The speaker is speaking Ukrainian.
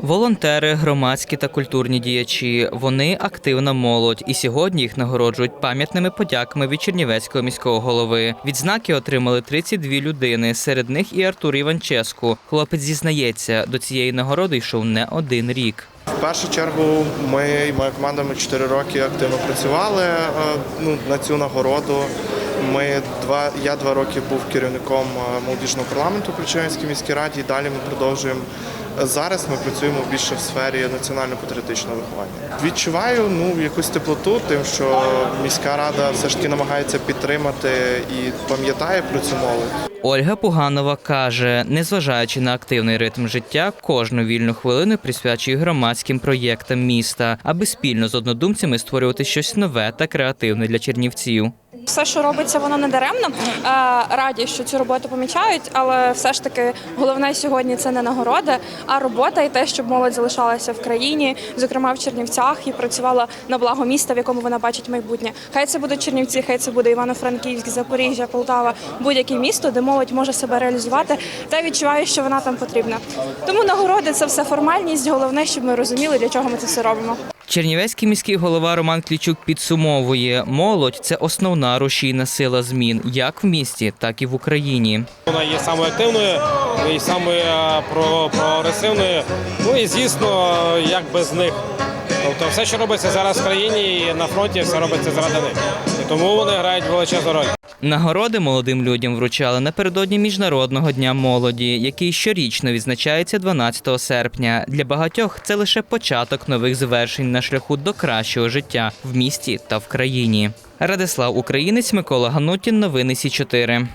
Волонтери, громадські та культурні діячі. Вони активна молодь, і сьогодні їх нагороджують пам'ятними подяками від Чернівецького міського голови. Відзнаки отримали 32 людини. Серед них і Артур Іванческу. Хлопець зізнається, до цієї нагороди йшов не один рік. В першу чергу ми і моя команда ми 4 роки активно працювали е, ну, на цю нагороду. Ми два, я два роки був керівником е, молодіжного парламенту при Чернівській міській раді. І далі ми продовжуємо. Зараз ми працюємо більше в сфері національно-патріотичного виховання. Відчуваю ну якусь теплоту, тим, що міська рада все ж таки намагається підтримати і пам'ятає про цю молодь. Ольга Пуганова каже, незважаючи на активний ритм життя, кожну вільну хвилину присвячує громадським проєктам міста, аби спільно з однодумцями створювати щось нове та креативне для чернівців. Все, що робиться, воно не даремно. Е, Раді, що цю роботу помічають, але все ж таки головне сьогодні це не нагорода, а робота і те, щоб молодь залишалася в країні, зокрема в Чернівцях, і працювала на благо міста, в якому вона бачить майбутнє. Хай це будуть Чернівці, хай це буде Івано-Франківськ, Запоріжжя, Полтава, будь-яке місто, де молодь може себе реалізувати та відчуває, що вона там потрібна. Тому нагороди це все формальність. Головне, щоб ми розуміли, для чого ми це все робимо. Чернівецький міський голова Роман Клічук підсумовує, молодь це основна рушійна сила змін як в місті, так і в Україні. Вона є самою активною і самою е, прогресивною. Ну і звісно, як без них. Тобто все, що робиться зараз в країні і на фронті, все робиться заради них. І тому вони грають величезну роль. Нагороди молодим людям вручали напередодні міжнародного дня молоді, який щорічно відзначається 12 серпня. Для багатьох це лише початок нових звершень на шляху до кращого життя в місті та в країні. Радислав Українець, Микола Ганутін, новини Сі 4